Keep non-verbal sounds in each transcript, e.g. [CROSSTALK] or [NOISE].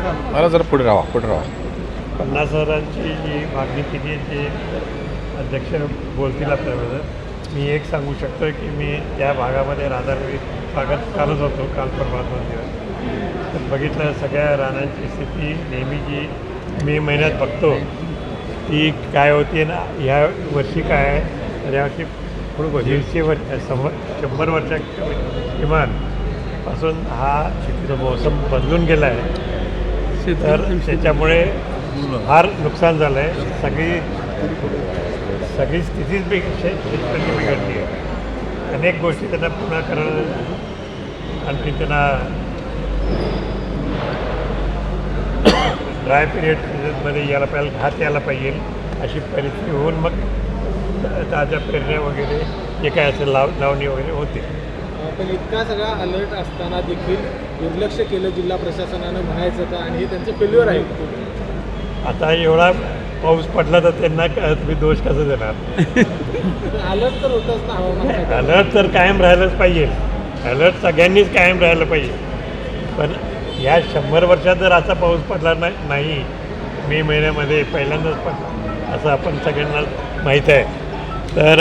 मला जरा पुढे राहा पुढे राहा. पन्नास हजारांची जी मागणी केली आहे ते अध्यक्ष बोलतील आपल्याबरोबर. मी एक सांगू शकतो की मी त्या भागामध्ये राधानगरी भागात कालच होतो काल परवा दोन दिवस. तर बघितलं सगळ्या रानांची स्थिती नेहमी जी मे महिन्यात बघतो ती काय होती ना ह्या वर्षी काय आहे? तर यावर्षी थोडं दीडशे वर्ष शंभर शंभर वर्षा किमानपासून हा शेतीचा मोसम बदलून गेला आहे. तर त्याच्यामुळे फार नुकसान झालं आहे सगळी सगळी स्थितीच बिघ शे- बिघडली आहे. अनेक गोष्टी त्यांना पुन्हा करणं आणखी त्यांना ड्राय पिरियड सीझनमध्ये यायला पाहिजे घात यायला पाहिजे अशी परिस्थिती होऊन मग ताज्या पेरण्या वगैरे जे काय असेल लाव लावणी वगैरे होते पण इतका सगळा अलर्ट असताना देखील दुर्लक्ष केलं जिल्हा प्रशासनानं म्हणायचं का आणि हे त्यांचं फेल्युअर आहे. आता एवढा पाऊस पडला तर त्यांना तुम्ही दोष कसं देणार? [LAUGHS] अलर्ट तर होतंच ना. अलर्ट तर कायम राहिलंच पाहिजे. अलर्ट सगळ्यांनीच कायम राहिलं पाहिजे. पण या शंभर वर्षात जर असा पाऊस पडला नाही नाही मे महिन्यामध्ये पहिल्यांदाच पडला असं आपण सगळ्यांना माहीत आहे. तर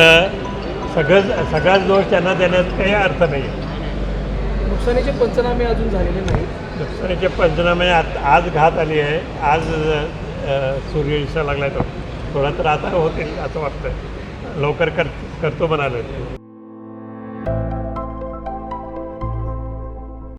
अ, सगळं सगळाच दोष त्यांना देण्यात काही अर्थ नाही. आहे नुकसानीचे पंचनामे अजून झालेले नाहीत. नुकसानीचे पंचनामे आज आज घात आली आहे. आज सूर्य दिसायला लागला तो. थोडा तर आता होतील असं वाटतं लवकर कर करतो म्हणाले